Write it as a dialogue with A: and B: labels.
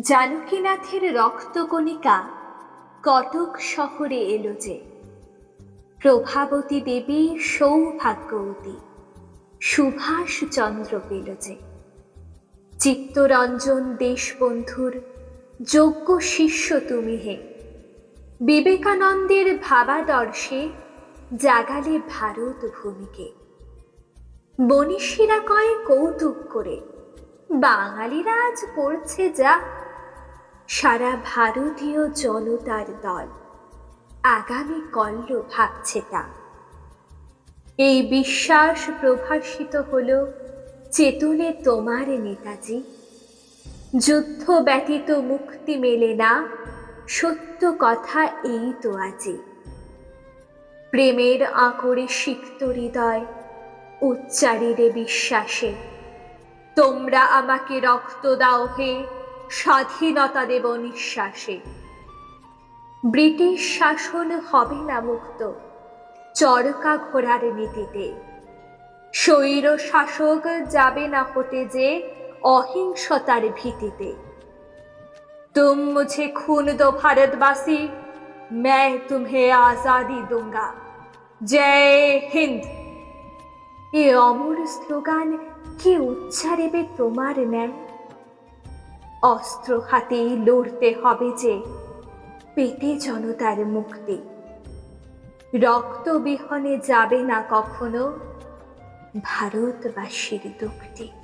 A: জানকীনাথের রক্তকণিকা কটক শহরে এলো যে। প্রভাবতী দেবী সৌভাগ্যবতী সুভাষ চন্দ্র পেল যে। চিত্তরঞ্জন দেশবন্ধুর যোগ্য শিষ্য তুমি হে। বিবেকানন্দের ভাবাদর্শে জাগালে ভারত ভূমিকে। মনীষীরা কয় কৌতুক করে, বাঙালিরা আজ করছে যা সারা ভারতীয় জনতার দল। আগামী কল্ল ভাবছে তা। এই বিশ্বাস প্রভাসিত হলো চেতনে তোমার নেতাজি। যুদ্ধ ব্যতীত মুক্তি মেলে না, সত্য কথা এই তো আজি। প্রেমের আঁকড়ে সিক্ত হৃদয় উচ্চারিরে বিশ্বাসে। তোমরা আমাকে রক্ত দাও হে স্বাধীনতা দেব নিঃশ্বাসে ব্রিটিশ শাসন হবে না মুক্ত চরকা ঘোড়ার নীতিতে স্বৈর শাসক যাবে না হতে যে অহিংসতার ভীতিতে तुम मुझे खून दो भारतवासी मैं तुम्हें आजादी दूंगा জয় হিন্দ এ অমর স্লোগান কে উচ্চারেবে তোমার ন্যায় অস্ত্র হাতেই লড়তে হবে যে পেতে জনতার মুক্তি। রক্ত বিহনে যাবে না কখনো ভারতবাসীর দুঃখটি।